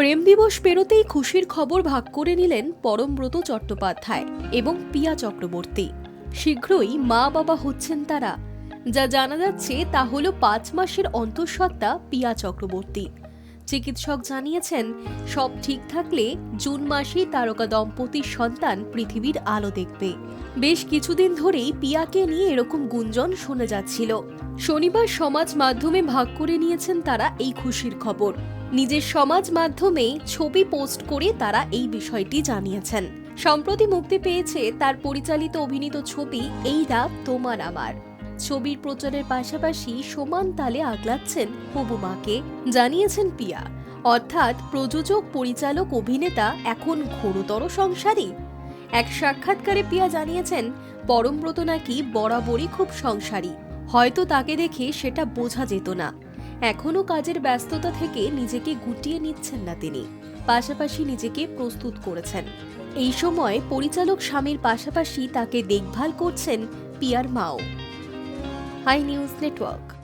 প্রেম দিবস পেরোতেই খুশির খবর ভাগ করে নিলেন পরমব্রত চট্টোপাধ্যায় এবং পিয়া চক্রবর্তী। শীঘ্রই মা বাবা হচ্ছেন তারা। যা জানা যাচ্ছে তা হল পাঁচ মাসের অন্তঃসত্ত্বা পিয়া চক্রবর্তী। চিকিৎসক জানিয়েছেন, সব ঠিক থাকলে জুন মাসেই তারকা দম্পতির সন্তান পৃথিবীর আলো দেখবে। বেশ কিছুদিন ধরেই পিয়াকে নিয়ে এরকম গুঞ্জন শোনা যাচ্ছিল। শনিবার সমাজ মাধ্যমে ভাগ করে নিয়েছেন তারা এই খুশির খবর। নিজের সমাজ মাধ্যমে ছবি পোস্ট করে তারা এই বিষয়টি জানিয়েছেন। সম্প্রতি মুক্তি পেয়েছে তার পরিচালিত অভিনীত ছবি, এই রাত তোমার আমার। ছবির প্রচারের পাশাপাশি সমান তালে আগলাচ্ছেন হবু মাকে, জানিয়েছেন পিয়া। অর্থাৎ প্রযোজক, পরিচালক, অভিনেতা এখন ঘোরতর সংসারী। এক সাক্ষাৎকারে পিয়া জানিয়েছেন পরমব্রত নাকি বরাবরই খুব সংসারী। হয়তো তাকে দেখে সেটা বোঝা যেত না। এখনও কাজের ব্যস্ততা থেকে নিজেকে গুটিয়ে নিচ্ছেন না তিনি। পাশাপাশি নিজেকে প্রস্তুত করেছেন। এই সময় পরিচালক স্বামীর পাশাপাশি তাকে দেখভাল করছেন পিয়ার মাও। High News Network.